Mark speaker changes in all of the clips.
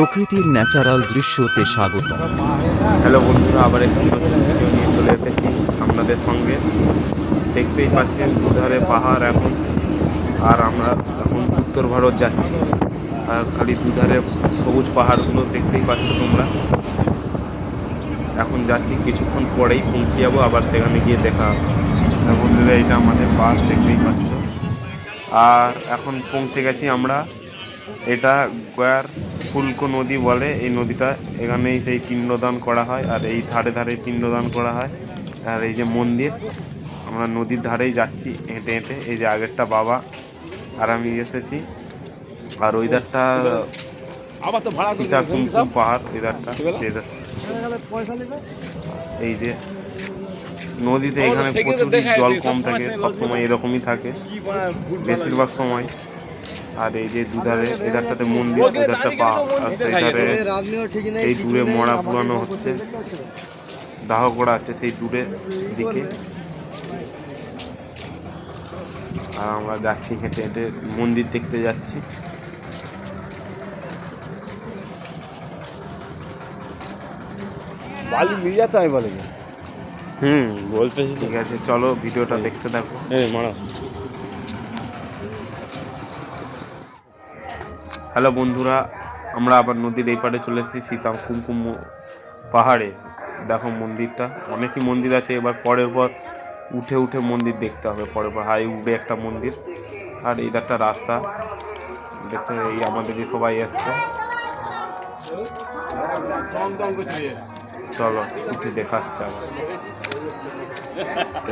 Speaker 1: প্রকৃতির ন্যাচারাল দৃশ্যতে স্বাগত
Speaker 2: হ্যালো বন্ধুরা, আবার একটি নিয়ে চলে এসেছি আপনাদের সঙ্গে। দেখতেই পাচ্ছেন, দুধারে পাহাড় এখন। আর আমরা এখন উত্তর ভারত যাচ্ছি। আর খালি দুধারে সবুজ পাহাড়গুলো দেখতেই পাচ্ছ তোমরা। এখন যাচ্ছি, কিছুক্ষণ পরেই পৌঁছে যাব, আবার সেখানে গিয়ে দেখা হবে। বন্ধুরা, এটা আমাদের বাস দেখতেই পাচ্ছ। আর এখন পৌঁছে গেছি আমরা। এটা গয়ার ফুলকো নদী বলে, এই নদীটা এখানেই সেই পিণ্ডদান করা হয় আর এই ধারে ধারে পিণ্ডদান করা হয়। আর এই যে মন্দির, আমরা নদীর ধারেই যাচ্ছি হেঁটে হেঁটে। এই যে আগেরটা বাবা, আর আমি এসেছি। আর ওই ধারটা
Speaker 3: আবার
Speaker 2: সীতা কুমকুম পাহাড় ওই ধারটা এই যে নদীতে এখানে প্রচুর জল কম থাকে, সবসময় এরকমই থাকে, বেশিরভাগ সময়। আর এই যে দুধারে এধারটাতে মন্দির
Speaker 3: দাঁড়িয়ে
Speaker 2: পা আর
Speaker 3: মন্দিরে
Speaker 2: সেই ধারে
Speaker 3: দেবে।
Speaker 2: এই দূরে মরা পুরানো হচ্ছে। দাহ করা আছে সেই দূরে দিকে। আর আমরা যাচ্ছি হেঁটে হেঁটে মন্দির দেখতে যাচ্ছি।
Speaker 3: বালি নিয়ে যেতে আমি বলে
Speaker 2: হুম।
Speaker 3: বলতেছি
Speaker 2: ঠিক আছে চলো ভিডিওটা দেখতে থাকো।
Speaker 3: মারা।
Speaker 2: হ্যালো বন্ধুরা, আমরা আবার নদীর এই পাড়ে চলে এসেছি, সীতা কুমকুম পাহাড়ে। দেখো মন্দিরটা, অনেকই মন্দির আছে, এবার পরের পর উঠে উঠে মন্দির দেখতে হবে, পরের পর হাই উঠে একটা মন্দির। আর এই একটা রাস্তা, দেখতে এই আমাদের যে সবাই এসছে। চলো, উঠে দেখাচ্ছে আবার।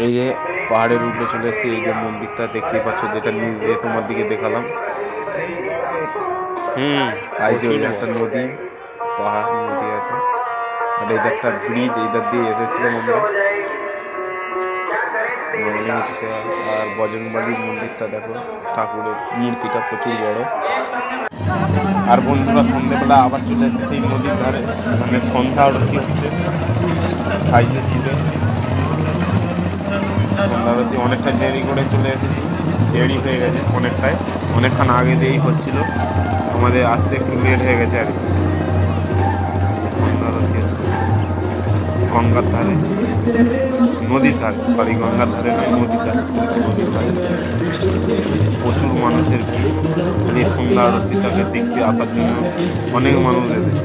Speaker 2: এই যে পাহাড়ের উপরে চলে এসেছি, এই যে মন্দিরটা দেখতেই পাচ্ছ, যেটা নিজে তোমার দিকে দেখালাম। হুম। আর যে ওই একটা নদী, পাহাড় নদী আছে। আর এই একটা ব্রিজ এইটার দিয়ে এসেছিলাম আমরা। আর বজরংবালির মন্দিরটা দেখো, ঠাকুরের মূর্তিটা প্রচুর বড়। আর বন্ধুরা সন্ধ্যেবেলা আবার চলে এসেছে সেই নদীর ধারে। মানে সন্ধ্যা আরতি হচ্ছে। দিতে সন্ধ্যা আরতি অনেকটা দেরি করে চলে এসেছি। দেরি হয়ে গেছে অনেকটাই। অনেকক্ষণ আগে দিয়েই হচ্ছিল। আমাদের আসতে একটু লেট হয়ে গেছে আর কি। গঙ্গার ধারে। নদীর ধারে। সরি, গঙ্গার ধারে নয়, নদীর ধারে। নদীর ধারে। প্রচুর মানুষের ভিড়। এই সন্ধ্যা আরতিটাকে দেখতে আসার জন্য অনেক মানুষ এসেছে।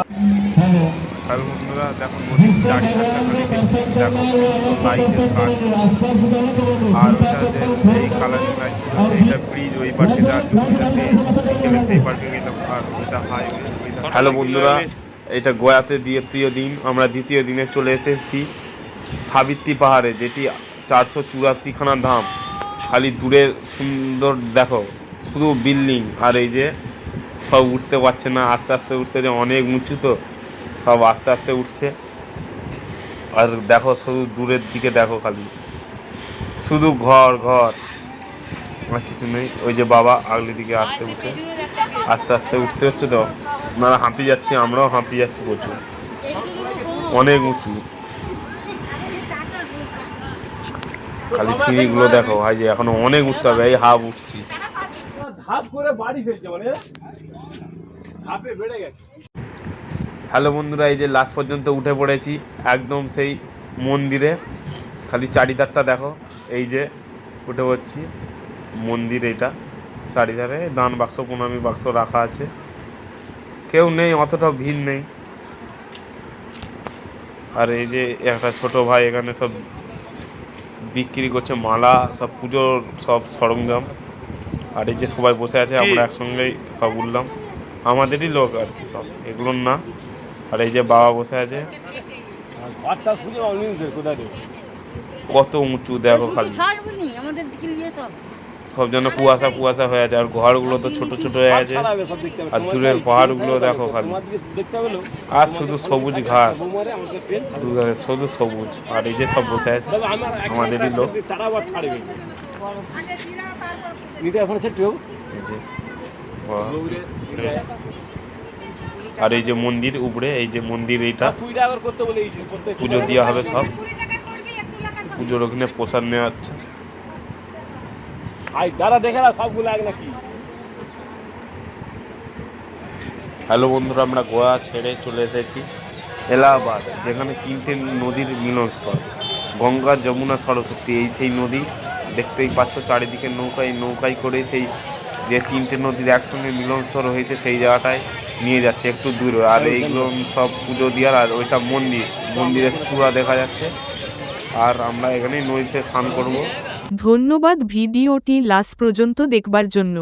Speaker 2: হ্যালো বন্ধুরা, দেখো, নদীর দেখো আর ওটাতে এই ব্রিজ, ওই বিকেলে সেই হ্যালো বন্ধুরা, এটা গোয়াতে দ্বিতীয় দিন, আমরা দ্বিতীয় দিনে চলে এসেছি সাবিত্রী পাহাড়ে, যেটি চারশো চুরাশিখানা ধাম। খালি দূরের সুন্দর, দেখো, শুধু বিল্ডিং, আর এই যে সব উঠতে পারছে না, আস্তে আস্তে উঠতে যে অনেক উঁচু তো। সব আস্তে আস্তে উঠছে। আর দেখো শুধু দূরের দিকে দেখো খালি। শুধু ঘর ঘর। আর কিছু নেই। ওই যে বাবা আগলি দিকে আসতে উঠে। আস্তে আস্তে উঠতে হচ্ছে তো। আপনারা হাঁপিয়ে যাচ্ছে, আমরাও হাঁপিয়ে যাচ্ছি প্রচুর। অনেক উঁচু। খালি সিঁড়িগুলো দেখো ভাই, যে এখনও অনেক উঠতে হবে। এই হাফ উঠছি।
Speaker 3: ধাপ করে বাড়ি ফেলছে মানে। ধাপে বেড়ে গেছে।
Speaker 2: হ্যালো বন্ধুরা এই যে লাস্ট পর্যন্ত উঠে পড়েছি একদম সেই মন্দিরে। খালি চারিধারটা দেখো এই যে উঠে পড়ছি। মন্দির এটা চারিধারে দান বাক্স প্রণামী বাক্স রাখা আছে। কেউ নেই অতটা ভিড় নেই। আর এই যে একটা ছোট ভাই এখানে সব বিক্রি করছে মালা সব পুজোর সব সরঞ্জাম। আর এই যে সবাই বসে আছে আমরা একসঙ্গেই সব উঠলাম। আমাদেরই লোক আর কি সব এগুলোর না আর এই যে বাবা বসে আছে। কত উঁচু দেখো খালি।
Speaker 4: সব
Speaker 2: সব যেন কুয়াশা কুয়াশা হয়ে আছে আর ঘরগুলো তো ছোট ছোট হয়ে আছে। আর দূরের পাহাড়গুলো দেখো খালি। আর শুধু সবুজ ঘাস। দুধারে শুধু সবুজ। আর এই যে সব বসে আছে আমাদেরই লোক।
Speaker 3: নিতে এখন।
Speaker 2: আর এই যে মন্দির উপরে এই যে মন্দির এইটা পুজো দেওয়া হবে সব। পুজোর ওখানে প্রসাদ নেওয়া হচ্ছে।
Speaker 3: আই দাদা দেখে না সবগুলো এক নাকি।
Speaker 2: হ্যালো বন্ধুরা আমরা গোয়া ছেড়ে চলে এসেছি। এলাহাবাদ যেখানে তিনটে নদীর মিলনস্থল। গঙ্গা যমুনা সরস্বতী এই সেই নদী। দেখতেই পাচ্ছ চারিদিকে নৌকায় নৌকায় করে সেই যে তিনটে নদীর একসঙ্গে মিলনস্থল হয়েছে সেই জায়গাটায়। নিয়ে যাচ্ছে একটু দূরে। আর এইগুলো সব পুজো দেওয়ার আর ওইটা মন্দির মন্দিরের চূড়া দেখা যাচ্ছে। আর আমরা এখানে নদীতে স্নান করব।
Speaker 4: ধন্যবাদ ভিডিওটি লাস্ট পর্যন্ত দেখবার জন্য।